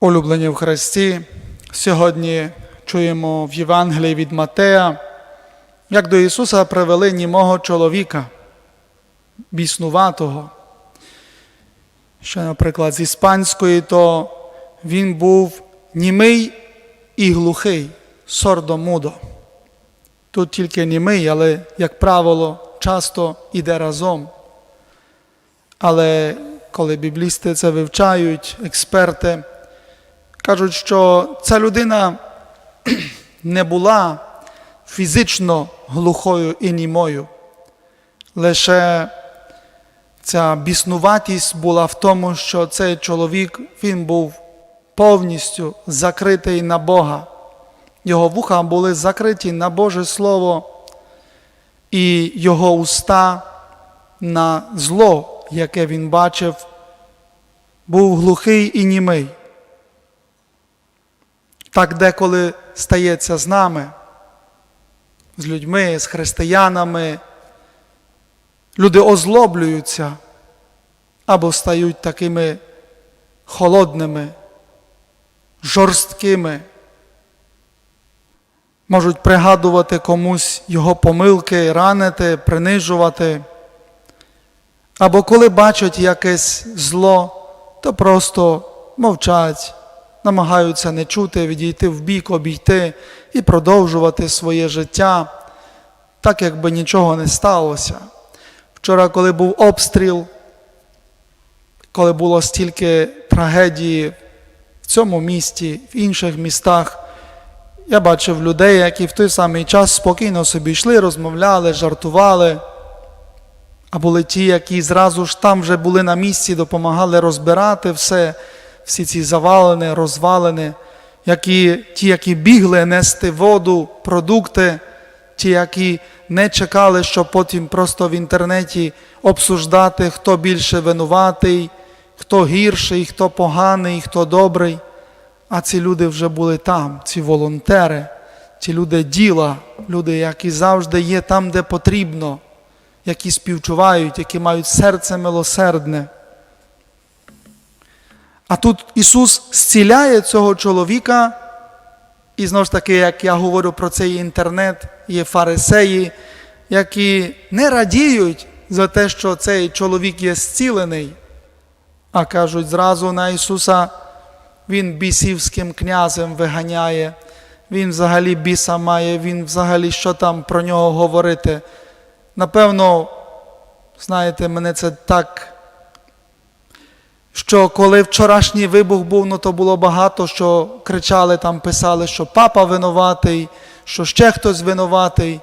Улюблені в Христі, сьогодні чуємо в Євангелії від Матея, як до Ісуса привели німого чоловіка, біснуватого. Ще, наприклад, з іспанської, то він був німий і глухий, сордомудо. Тут тільки німий, але, як правило, часто іде разом. Але коли біблісти це вивчають, експерти, кажуть, що ця людина не була фізично глухою і німою. Лише ця біснуватість була в тому, що цей чоловік він був повністю закритий на Бога. Його вуха були закриті на Боже Слово і його уста на зло, яке він бачив, був глухий і німий. Так деколи стається з нами, з людьми, з християнами. Люди озлоблюються або стають такими холодними, жорсткими, можуть пригадувати комусь його помилки, ранити, принижувати. Або коли бачать якесь зло, то просто мовчать, намагаються не чути, відійти в бік, обійти і продовжувати своє життя, так якби нічого не сталося. Вчора, коли був обстріл, коли було стільки трагедії в цьому місті, в інших містах, я бачив людей, які в той самий час спокійно собі йшли, розмовляли, жартували. А були ті, які зразу ж там вже були на місці, допомагали розбирати все, всі ці завалини, розвалини, які, ті, які бігли нести воду, продукти, ті, які не чекали, щоб потім просто в інтернеті обсуждати, хто більше винуватий, хто гірший, хто поганий, хто добрий. А ці люди вже були там, ці волонтери, ці люди діла, люди, які завжди є там, де потрібно які співчувають, які мають серце милосердне. А тут Ісус зціляє цього чоловіка, і знову ж таки, як я говорю про цей інтернет, є фарисеї, які не радіють за те, що цей чоловік є зцілений, а кажуть зразу на Ісуса, Він бісівським князем виганяє, Він взагалі біса має, Він взагалі що там про нього говорити. Напевно, знаєте, мене це так, що коли вчорашній вибух був, ну то було багато, що кричали там, писали, що папа винуватий, що ще хтось винуватий.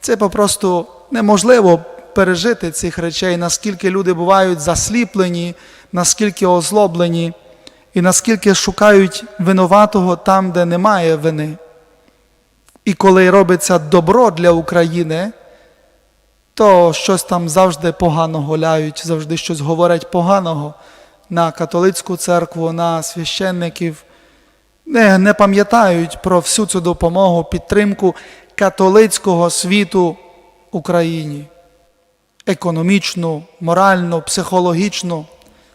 Це попросту неможливо пережити цих речей, наскільки люди бувають засліплені, наскільки озлоблені, і наскільки шукають винуватого там, де немає вини. І коли робиться добро для України, то щось там завжди погано гуляють, завжди щось говорять поганого на католицьку церкву, на священників. Не, не пам'ятають про всю цю допомогу, підтримку католицького світу Україні. Економічну, моральну, психологічну.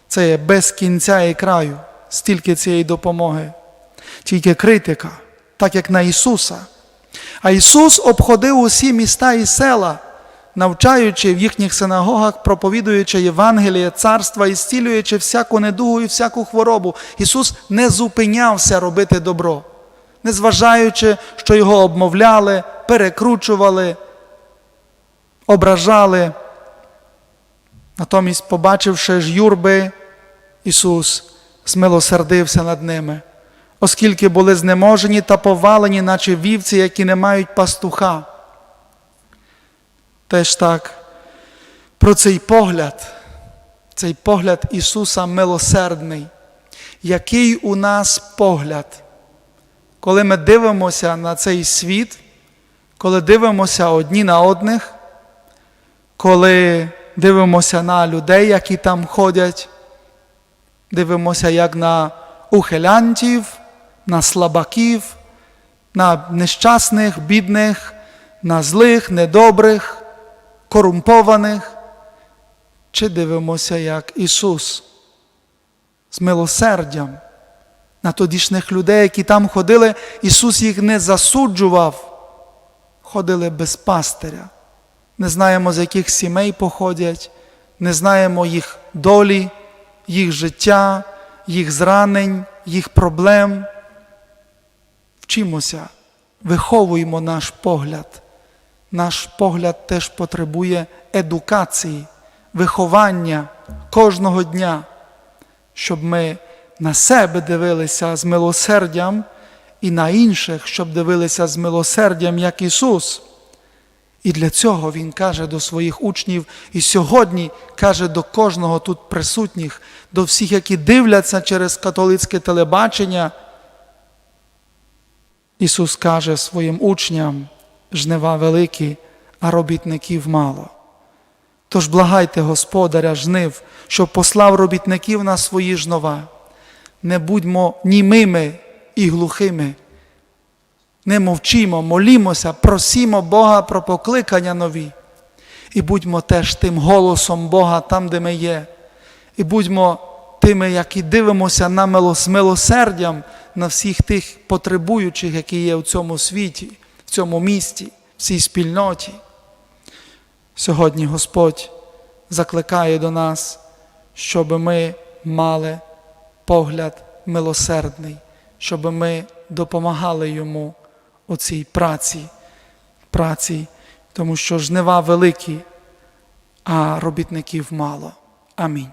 Це є без кінця і краю, стільки цієї допомоги. Тільки критика, так як на Ісуса. А Ісус обходив усі міста і села навчаючи в їхніх синагогах, проповідуючи Євангеліє, царства і зцілюючи всяку недугу і всяку хворобу, Ісус не зупинявся робити добро, незважаючи, що його обмовляли, перекручували, ображали. Натомість, побачивши ж юрби, Ісус змилосердився над ними, оскільки були знеможені та повалені, наче вівці, які не мають пастуха. Теж так, про цей погляд, цей погляд Ісуса милосердний, який у нас погляд, коли ми дивимося на цей світ, коли дивимося одні на одних, коли дивимося на людей, які там ходять, дивимося як на ухилянтів, на слабаків, на нещасних, бідних, на злих, недобрих корумпованих, чи дивимося як Ісус з милосердям на тодішніх людей, які там ходили, Ісус їх не засуджував, ходили без пастиря. Не знаємо, з яких сімей походять, не знаємо їх долі, їх життя, їх зранень, їх проблем. Вчимося, виховуємо наш погляд. Наш погляд теж потребує едукації, виховання кожного дня, щоб ми на себе дивилися з милосердям і на інших, щоб дивилися з милосердям, як Ісус. І для цього Він каже до своїх учнів, і сьогодні каже до кожного тут присутніх, до всіх, які дивляться через католицьке телебачення. Ісус каже своїм учням, жнива великі, а робітників мало. Тож благайте Господаря жнив, щоб послав робітників на свої жнова. Не будьмо німими і глухими. Не мовчімо, молімося, просімо Бога про покликання нові. І будьмо теж тим голосом Бога там, де ми є. І будьмо тими, які дивимося на милосердям на всіх тих потребуючих, які є в цьому світі, цьому місті, в цій спільноті. Сьогодні Господь закликає до нас, щоб ми мали погляд милосердний, щоб ми допомагали йому у цій праці, праці, тому що жнива великі, а робітників мало. Амінь.